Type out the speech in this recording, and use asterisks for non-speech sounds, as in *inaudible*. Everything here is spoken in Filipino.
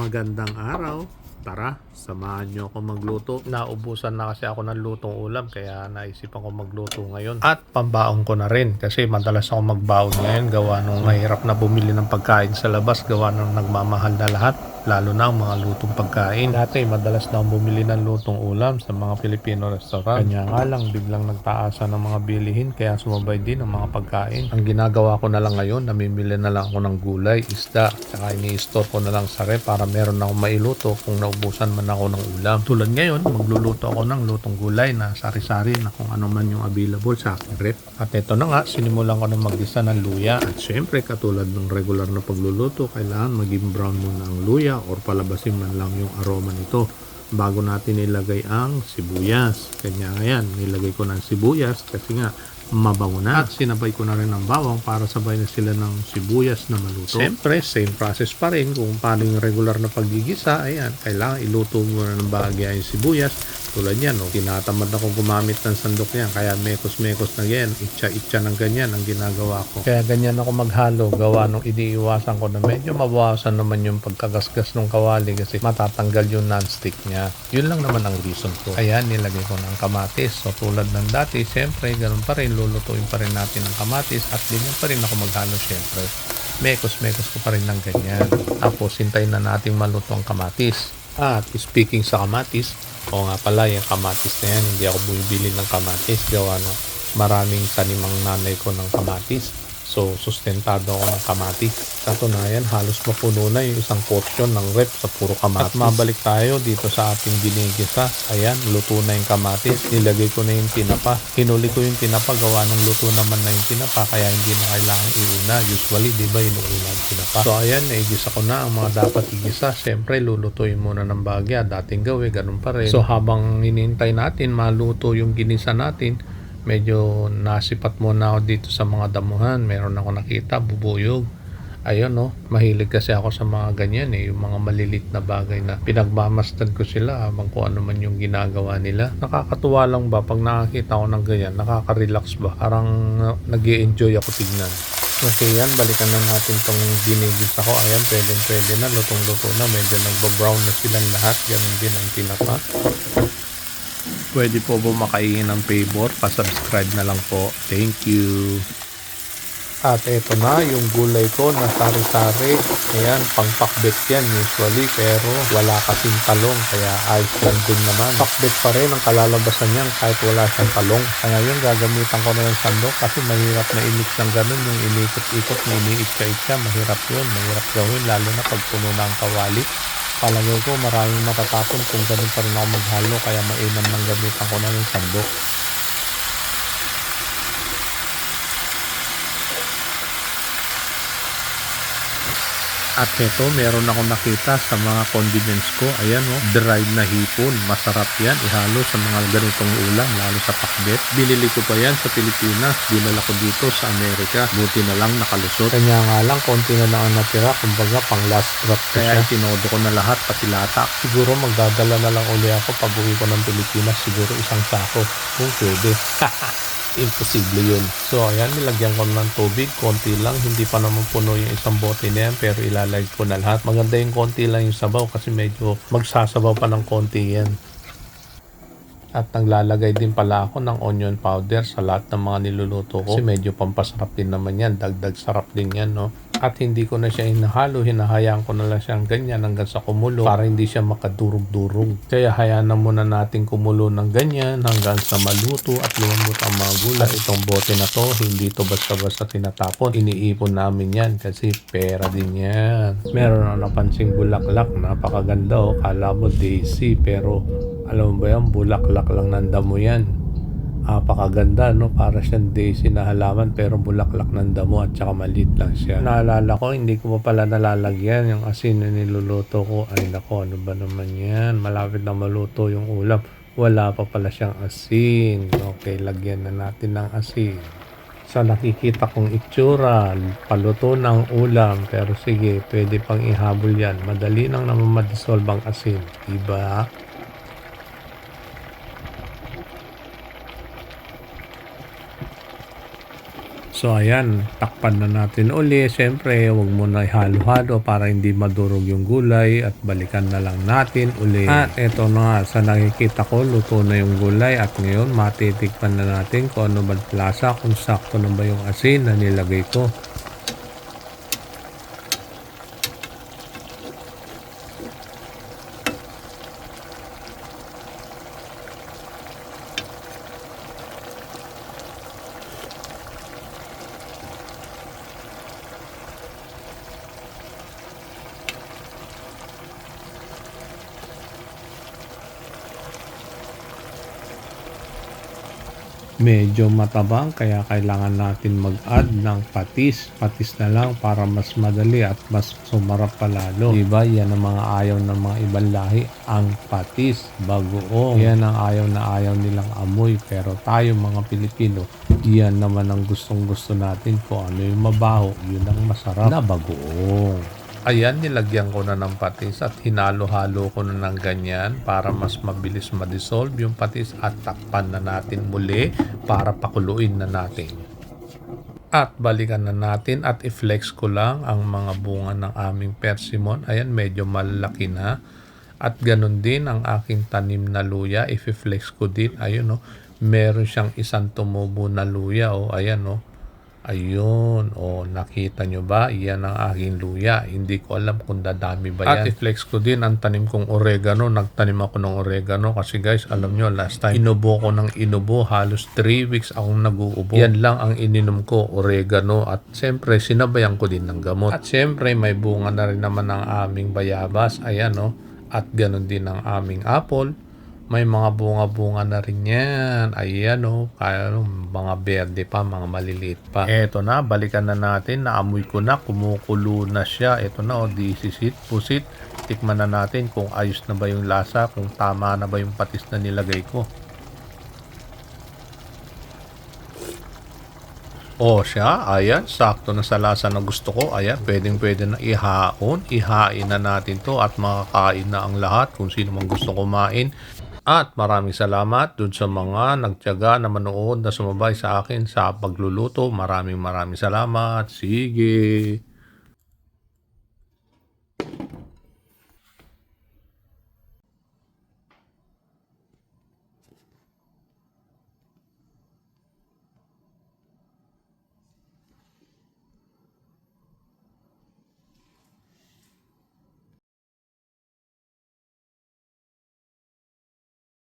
Magandang araw. Tara, samahan nyo ako magluto. Naubusan na kasi ako ng lutong ulam kaya naisipan ko magluto ngayon. At pambaon ko na rin kasi madalas ako magbaon ngayon gawa nung mahirap na bumili ng pagkain sa labas gawa nung nagmamahal na lahat lalo na ang mga lutong pagkain. Dati madalas na akong bumili ng lutong ulam sa mga Filipino restaurant. Kanya nga lang biglang nagtaasan ng mga bilihin kaya sumabay din ang mga pagkain. Ang ginagawa ko na lang ngayon, namimili na lang ako ng gulay, isda, saka ini-store ko na lang sa rep para meron akong mailuto kung naubusan man ako ng ulam. Tulad ngayon, magluluto ako ng lutong gulay na sari-sari na kung ano man yung available sa aking rep. At ito na nga, sinimulan ko na mag-isa ng luya. At syempre, katulad ng regular na pagluluto, kailangan maging brown muna ang luya or palabasin man lang yung aroma nito bago natin ilagay ang sibuyas. Kanya nga yan, nilagay ko ng sibuyas kasi nga mabango na. At sinabay ko na rin ng bawang para sabay na sila ng sibuyas na maluto. Siyempre, same process pa rin kung paano yung regular na paggigisa. Ayan, kailangan iluto mo na ng bahagya yung sibuyas. Tulad yan, no? tinatamad ako gumamit ng sandok yan. Kaya mekos-mekos na yan. Itcha-itcha ng ganyan ang ginagawa ko. Kaya ganyan ako maghalo. Gawa nung iniiwasan ko na medyo mabawasan naman yung pagkagasgas ng kawali kasi matatanggal yung non-stick niya. Yun lang naman ang reason ko. Kaya nilagay ko ng kamatis. So tulad ng dati, siyempre, ganun pa rin. Lulutuin pa rin natin ng kamatis at ganyan pa rin ako maghalo siyempre. Mekos-mekos ko pa rin ng ganyan. Tapos hintayin na natin maluto ang kamatis. At speaking sa kamatis, o nga pala yung kamatis na yan, hindi ako bumibili ng kamatis. Gawa no, maraming tanimang nanay ko ng kamatis. So, sustentado ako ng kamatis. Katunayan, halos mapuno na yung isang portion ng rep sa puro kamatis. At mabalik tayo dito sa ating ginigisa. Ayan, luto na yung kamatis. Nilagay ko na yung tinapa. Hinuli ko yung tinapa, gawa ng luto naman na yung tinapa, kaya hindi na kailangan iuna. Usually, di ba, inuuna ang tinapa. So, ayan, naigisa ko na ang mga dapat igisa. Siyempre, lulutuin muna ng bagya. Dating gawin, ganun pa rin. So, habang hinihintay natin, maluto yung ginisa natin, medyo nasipat muna ako dito sa mga damuhan. Meron ako nakita, bubuyog. Ayun no, mahilig kasi ako sa mga ganyan eh, yung mga malilit na bagay na pinagmamasdan ko sila habang kung ano man yung ginagawa nila. Nakakatuwa lang ba pag nakakita ko ng ganyan, nakaka-relax ba? Parang uh, nag enjoy ako tignan. Okay yan, balikan na natin tong ginigis ako. Ayan, pwede pwede na, lutong-luto na. Medyo nagba-brown na silang lahat. Ganun din ang tinapa. Pwede po ba makaingin ng favor? Pa-subscribe na lang po. Thank you. At eto na yung gulay ko na sari-sari. Ayan, pang-pakbet yan usually pero wala kasing talong kaya ayos lang din naman. Pakbet pa rin ang kalalabasan niyan kahit wala siyang talong. Kaya ngayon gagamitan ko na ng sandok kasi mahirap na i-mix ng ganun yung inikot-ikot na iniitsa-itsa. Mahirap yun. Mahirap gawin lalo na pag puno na ang kawali. Palagay ko maraming matatapon kung ganun pa rin ako maghalo kaya mainam nang gamitan ko na ng sandok. At ito, meron ako nakita sa mga condiments ko. Ayan o, dried na hipon. Masarap yan. Ihalo sa mga ganitong ulam, lalo sa pakbet. Binili ko pa yan sa Pilipinas. Dinala ko dito sa Amerika. Buti na lang nakalusot. Kanya nga lang, konti na lang ang natira. Kumbaga, pang last drop ko Kaya itinodo ko na lahat, pati latak. Siguro magdadala na lang uli ako pag uwi ko ng Pilipinas. Siguro isang sako. Kung pwede. *laughs* imposible yun. So, ayan, nilagyan ko ng tubig, konti lang, hindi pa naman puno yung isang bote na yan, pero ilalagay ko na lahat. Maganda yung konti lang yung sabaw kasi medyo magsasabaw pa ng konti yan. At naglalagay din pala ako ng onion powder sa lahat ng mga niluluto ko. Kasi medyo pampasarap din naman yan. Dagdag sarap din yan, no? At hindi ko na siya hinahalo. Hinahayaan ko na lang siyang ganyan hanggang sa kumulo para hindi siya makadurog-durog. Kaya hayaan na muna natin kumulo ng ganyan hanggang sa maluto at lumambot ang mga gulay. At itong bote na to, hindi to basta-basta tinatapon. Iniipon namin yan kasi pera din yan. Meron na napansing bulaklak. Napakaganda oh. Kala mo daisy pero alam mo ba yan, bulaklak lang ng damo yan. Napakaganda, no? Para siyang daisy na halaman pero bulaklak ng damo at saka maliit lang siya. Naalala ko, hindi ko pa pala nalalagyan yung asin na niluluto ko. Ay nako, ano ba naman yan? Malapit na maluto yung ulam. Wala pa pala siyang asin. Okay, lagyan na natin ng asin sa nakikita kong itsura, paluto ng ulam. Pero sige, pwede pang ihabol yan. Madali nang naman madissolve ang asin. Diba? So ayan, takpan na natin uli. Siyempre, huwag mo na ihalo-halo para hindi madurog yung gulay at balikan na lang natin uli. At eto na nga, sa nakikita ko, luto na yung gulay at ngayon matitikpan na natin kung ano ba lasa, kung sakto na ba yung asin na nilagay ko. Medyo matabang kaya kailangan natin mag-add ng patis. Patis na lang para mas madali at mas sumarap palalo. Diba? Yan ang mga ayaw ng mga ibang lahi. Ang patis, bagoong. Yan ang ayaw na ayaw nilang amoy. Pero tayo mga Pilipino, yan naman ang gustong gusto natin kung ano yung mabaho. Yun ang masarap na bagoong. Ayan, nilagyan ko na ng patis at hinalo-halo ko na ng ganyan para mas mabilis ma-dissolve yung patis at takpan na natin muli para pakuluin na natin. At balikan na natin at i-flex ko lang ang mga bunga ng aming persimmon. Ayan, medyo malaki na. At ganun din ang aking tanim na luya. I-flex ko din. Ayun, no. Meron siyang isang tumubo na luya. Oh. Ayan, no. Ayun, o nakita nyo ba? Yan ang aking luya. Hindi ko alam kung dadami ba yan. At i-flex ko din ang tanim kong oregano. Nagtanim ako ng oregano kasi guys, alam nyo, last time inubo ko ng inubo. Halos 3 weeks akong nag-uubo. Yan lang ang ininom ko, oregano. At siyempre, sinabayan ko din ng gamot. At siyempre, may bunga na rin naman ang aming bayabas. Ayan, no. At ganun din ang aming apple. May mga bunga-bunga na rin yan. Ayan o, kaya ano, mga berde pa, mga maliliit pa. Eto na, balikan na natin. Naamoy ko na, kumukulo na siya. Eto na o, disisit, pusit. Tikman na natin kung ayos na ba yung lasa, kung tama na ba yung patis na nilagay ko. O siya, ayan, sakto na sa lasa na gusto ko. Ayan, pwedeng pwede na ihaon. Ihain na natin to at makakain na ang lahat kung sino man gusto kumain. At maraming salamat dun sa mga nagtyaga na manood na sumabay sa akin sa pagluluto. Maraming maraming salamat. Sige.